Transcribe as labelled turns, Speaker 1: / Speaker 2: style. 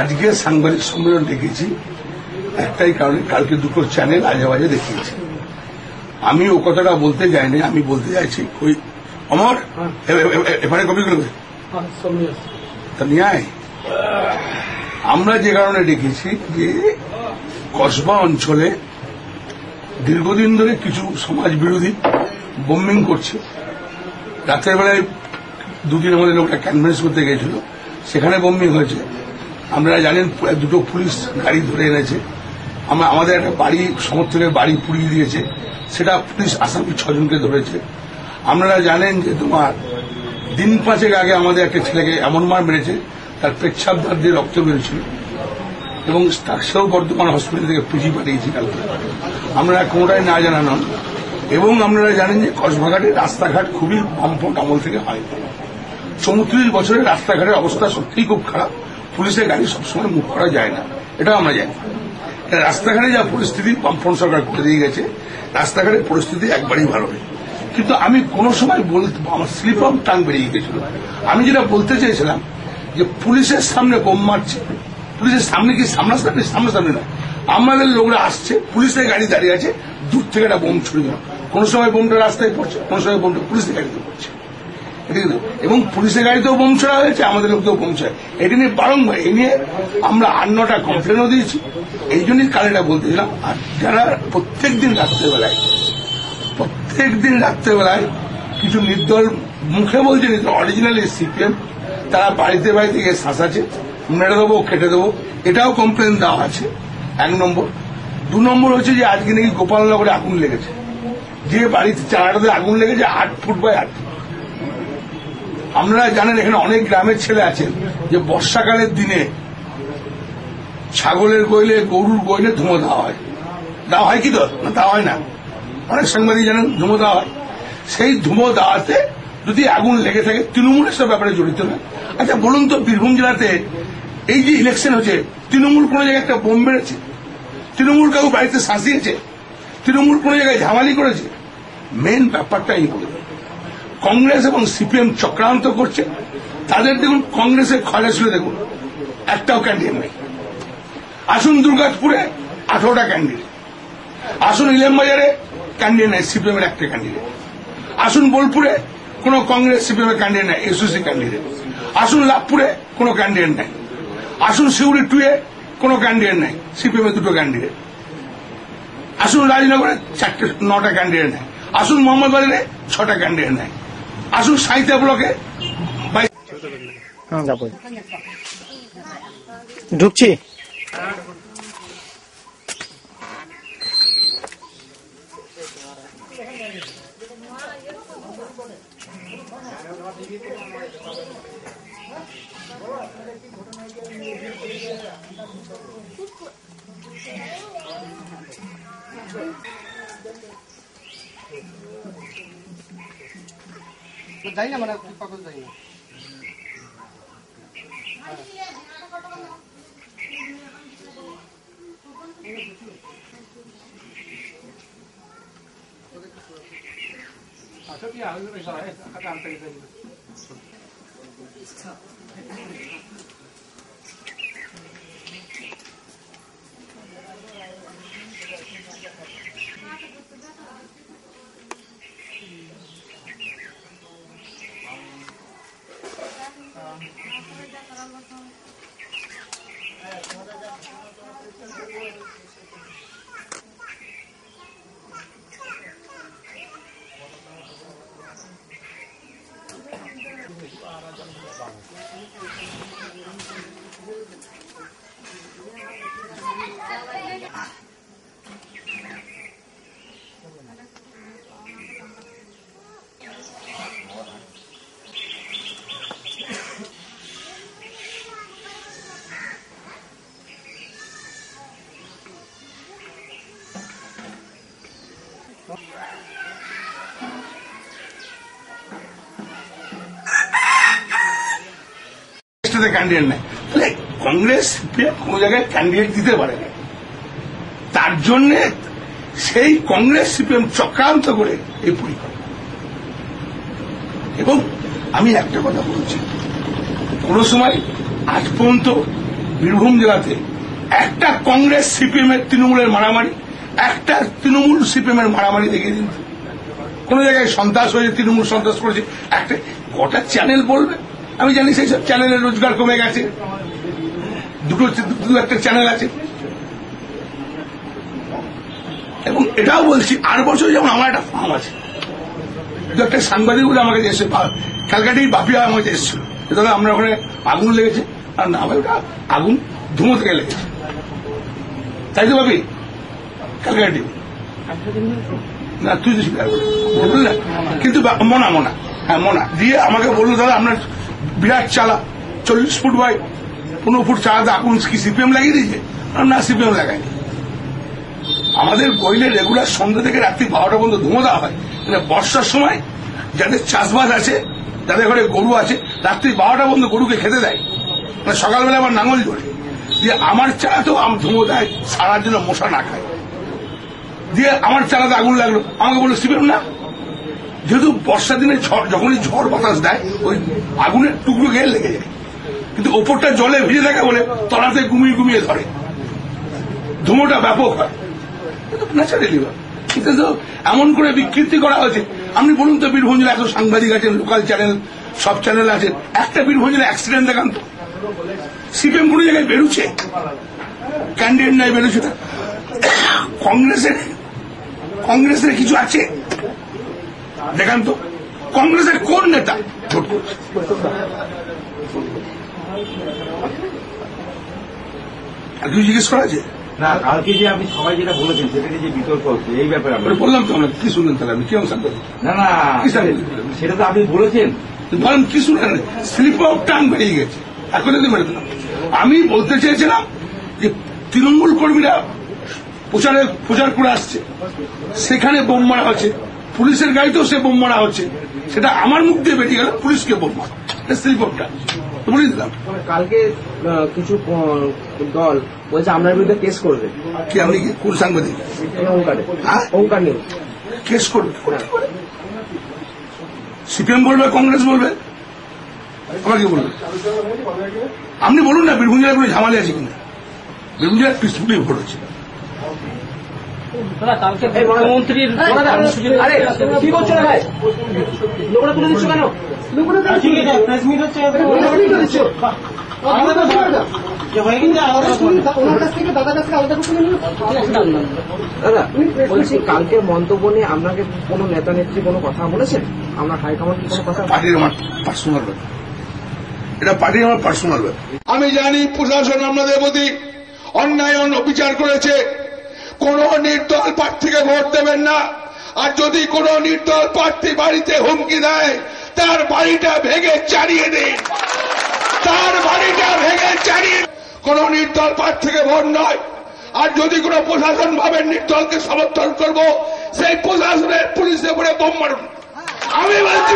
Speaker 1: আজকে সাংবাদিক সম্মেলন ডেকেছি একটাই কারণে কালকে দুটো চ্যানেল আজে বাজে দেখিয়েছে। আমি ও কথাটা বলতে যাইনি, আমি বলতে চাইছি ওই অমর এখানে কপি করবে তা। আমরা যে কারণে ডেকেছি যে কসবা অঞ্চলে দীর্ঘদিন ধরে কিছু সমাজ বিরোধী বোম্বিং করছে। রাতের বেলায় দুদিন আমাদের লোকটা ক্যানভেন্স করতে গেছিল। সেখানে বোম্বিং হয়েছে। আপনারা জানেন, দুটো পুলিশ গাড়ি ধরে এনেছে। আমরা আমাদের একটা বাড়ি, সমর্থকের বাড়ি পুড়িয়ে দিয়েছে। সেটা পুলিশ আসামি ছজনকে ধরেছে। আপনারা জানেন যে তোমার দিন পাঁচেক আগে আমাদের একটা ছেলেকে এমন মার মেরেছে, তার পেচ্ছাপ দাঁত দিয়ে রক্ত বেরোছিল এবং সেও বর্ধমান হসপিটাল থেকে পিজি পাঠিয়েছি কালকে। আমরা কোনোটাই না জানানো এবং আপনারা জানেন যে কসবাঘাটের রাস্তাঘাট খুবই বামফ্রন্ট আমল থেকে হয়। চৌত্রিশ বছরের রাস্তাঘাটের অবস্থা সত্যিই খুব খারাপ। পুলিশের গাড়ি সবসময় মুখ করা যায় না। এটাও আমরা জানি। রাস্তাঘাটে যা পরিস্থিতি বামফ্রন্ট সরকার করে দিয়ে গেছে, রাস্তাঘাটের পরিস্থিতি একবারই ভালো নেই কিন্তু আমি কোনো সময় বলতে আমার স্লিপ অফ টাং বেরিয়ে গেছিল। আমি যেটা বলতে চেয়েছিলাম যে পুলিশের সামনে বোম মারছে। পুলিশের সামনে কি সামনাসামনি? সামনাসামনি না আমাদের লোকরা আসছে, পুলিশের গাড়ি দাঁড়িয়ে আছে, দূর থেকে একটা বোম ছুড়ে কোন সময় বোমটা রাস্তায় পড়ছে, কোন সময় বোমটা পুলিশের গাড়িতে পড়ছে। এটা এবং পুলিশের গাড়িতেও বোম হয়েছে, আমাদের লোককেও বোম ছোড়া। এটা নিয়ে বারংবার এই নিয়ে আমরা আট নটা কমপ্লেনও দিয়েছি। এই জন্যই কালেটা বলতেছিলাম, আর যারা প্রত্যেক দিন রাত্রেবেলায় প্রত্যেক দিন রাত্রেবেলায় কিছু নির্দল মুখে বলছে অরিজিনালি সিপিএম তারা বাড়িতে বাড়িতে গিয়ে শাসাচ্ছে, মেরে দেবো কেটে দেবো, এটাও কমপ্লেন দেওয়া আছে, এক নম্বর। দু নম্বর হচ্ছে যে আজকে নাকি গোপালনগরে আগুন লেগেছে। যে বাড়িতে চারাটাতে আগুন লেগেছে, আট ফুট বাই আট ফুট। আপনারা জানেন, এখানে অনেক গ্রামের ছেলে আছেন যে বর্ষাকালের দিনে ছাগলের গইলে গরুর গইলে ধুমো দেওয়া হয়। দেওয়া হয় কি তো? দেওয়া হয় না। অনেক সাংবাদিক জানেন, ধুমো দেওয়া হয়। সেই ধুমো দেওয়াতে যদি আগুন লেগে থাকে, তৃণমূলের সব ব্যাপারে জড়িত না। আচ্ছা বলুন তো, বীরভূম জেলাতে এই যে ইলেকশন হচ্ছে, তৃণমূল কোন জায়গায় একটা বোম মেরেছে তৃণমূল কাউ বাড়িতে শাসিয়েছে তৃণমূল কোন জায়গায় ঝামালি করেছে? মেন ব্যাপারটা এই বলে কংগ্রেস এবং সিপিএম চক্রান্ত করছে, তাদের দেখুন, কংগ্রেসের খয়রা ছিল দেখুন, একটাও ক্যান্ডিডেট নেই। আসুন দুর্গাপুরে আঠারোটা ক্যান্ডিডেট আসুন ইলেমবাজারে ক্যান্ডিডেট নেই সিপিএম এর একটা ক্যান্ডিডেট আসুন বোলপুরে কোন কংগ্রেস সিপিএম এর ক্যান্ডিডেট নেই এসওসি ক্যান্ডিডেট আসুন লাভপুরে কোন ক্যান্ডিডেট নেই। আসুন সিউড়ি টুয়ে কোন ক্যান্ডিডেট নেই সিপিএম এর দুটো ক্যান্ডিডেট আসুন রাজনগরে চারটে, নটা ক্যান্ডিডেট নেই। আসুন মোহাম্মদবাজারে ছটা ক্যান্ডিডেট নেই। আসুন সাহিত্য ব্লকে।
Speaker 2: হ্যাঁ যাব। ঢুকছি।
Speaker 3: যাই না মানে পাগল যাই না
Speaker 1: স্টেটে ক্যান্ডিডেট নেই। তাহলে কংগ্রেস কোন জায়গায় ক্যান্ডিডেট দিতে পারে না। তার জন্য সেই কংগ্রেস, সিপিএম চক্রান্ত করে এই পরিকল্পনা। এবং আমি একটা কথা বলছি। কোন সময় আজ পর্যন্ত বীরভূম জেলাতে একটা কংগ্রেস সিপিএম এর তৃণমূলের মারামারি, একটা তৃণমূল সিপিএম এর মারামারি দেখিয়ে দিন। কোন জায়গায় সন্ত্রাস হয়েছে, তৃণমূল সন্ত্রাস করেছে, একটা গোটা চ্যানেল বলবে। আমি জানি সেই সব চ্যানেলের রোজগার কমে গেছে। দুটো দু একটা চ্যানেল আছে। এবং এটাও বলছি আর বছর যেমন আমার একটা ফার্ম আছে। দু একটা সাংবাদিক বলে আমাকে এসে ক্যালকাটির বাপিয়া আমার এসেছিল। দাদা, আমরা ওখানে আগুন লেগেছে। আর না, ভাই, ওটা আগুন ধুমো থেকে লেগেছে। তাই তো ভাবি? ক্যালকাটি। না, তুই তো স্বীকার? কিন্তু মনা মনা। হ্যাঁ মনা। দিয়ে আমাকে বলল, দাদা, আপনার বিরাট চালা চল্লিশ ফুট বাই পনেরো ফুট চালাতে আগুন কি সিপিএম লাগিয়ে দিয়েছে না সিপিএম লাগাই আমাদের বইলে রেগুলার সন্ধ্যা থেকে রাত্রি বারোটা পর্যন্ত ধুমো দেওয়া হয়। মানে বর্ষার সময় যাদের চাষবাস আছে, যাদের ঘরে গরু আছে, রাত্রি বারোটা পর্যন্ত গরুকে খেতে দেয়। মানে সকালবেলা আবার নাঙল জোরে। দিয়ে আমার চালাতেও আম ধুমো দেয় সারার জন্য মশা না খায়। দিয়ে আমার চালাতে আগুন লাগল, আমাকে বলল সিপিএম না। যেহেতু বর্ষা দিনে যখনই ঝড় বাতাস দেয়, ওই আগুনের টুকরো গিয়ে লেগে যায়। কিন্তু ওপরটা জলে ভিজে থাকে বলে তলাতে গুমিয়ে গুমিয়ে ধরে। ধুমোটা ব্যাপক হয়। ন্যাচারালি কিন্তু এমন করে বিকৃতি করা হয়েছে। আপনি বলুন তো বীরভূম জেলা এত সাংবাদিক আছেন লোকাল চ্যানেল সব চ্যানেল আছেন। একটা বীরভূম জেলা অ্যাক্সিডেন্ট দেখান তো। সিপিএম কোনো জায়গায় বেরুচ্ছে? ক্যান্ডিডেট নাই বেরোচ্ছে কংগ্রেসের কংগ্রেসের কিছু আছে? দেখান তো কংগ্রেসের কোন নেতা ভোট করছে? আর কিছু জিজ্ঞেস করা আছে?
Speaker 2: না কালকে যে আপনি সবাই যেটা বলেছেন সেটা নিয়ে যে বিতর্ক হচ্ছে এই ব্যাপারে আপনার-
Speaker 1: বললাম তো আমরা কি শুনলেন তাহলে আমি কিরম সাংবাদিক
Speaker 2: না না সেটা তো আপনি বলেছেন।
Speaker 1: বলেন কি শুনলেন? স্লিপ অফ টাং বেরিয়ে গেছে। এখন যদি আমি বলতে চেয়েছিলাম যে তৃণমূল কর্মীরা প্রচারে প্রচার করে আসছে। সেখানে বোম মারা হচ্ছে পুলিশের গাড়িতেও সে বোম মারা হচ্ছে। সেটা আমার মুখ দিয়ে বেরিয়ে গেল পুলিশকে বোম মারা। স্লিপ অফ টাং বলে দিলাম।
Speaker 3: কালকে কিছু দল বলছে আপনার বিরুদ্ধে কেস করবে।
Speaker 1: কি আপনি কি কোন সাংবাদিক?
Speaker 3: ওঙ্কারে
Speaker 1: হ্যাঁ?
Speaker 3: ওঙ্কার নিউজ।
Speaker 1: কেস করবে। সিপিএম বলবে কংগ্রেস বলবে। আমাকে বলবে? আপনি বলুন না বীরভূম জেলায় কোনো ঝামালি আছে কিনা? বীরভূম জেলায় পিসফুলি ভোট হচ্ছে।
Speaker 3: এই আরে কি করছ রে ভাই? লোকটা তুলে দিচ্ছ কেন? দাদা বলছি কালকে মন্তব্য নিয়ে আপনাকে কোনো নেতা নেত্রী কোনো কথা বলেছেন? আমরা হাইকমান্ড কি কোনো কথা
Speaker 1: পার্টির আমার পার্সোনাল ব্যাপার। এটা পার্টির আমার পার্সোনাল ব্যাপার। আমি জানি প্রশাসন আমাদের প্রতি অন্যায় অবিচার করেছে। কোন নির্দল প্রার্থীকে ভোট দেবেন না। আর যদি কোন নির্দল প্রার্থী বাড়িতে হুমকি দেয়, তার বাড়িটা ভেঙে চালিয়ে দিন। তার বাড়িটা ভেঙে চালিয়ে কোন নির্দল প্রার্থীকে ভোট নয়। আর যদি কোন প্রশাসন ভাবে নির্দলকে সমর্থন করব, সেই প্রশাসনের পুলিশের উপরে বোম মারুন। আমি বলছি।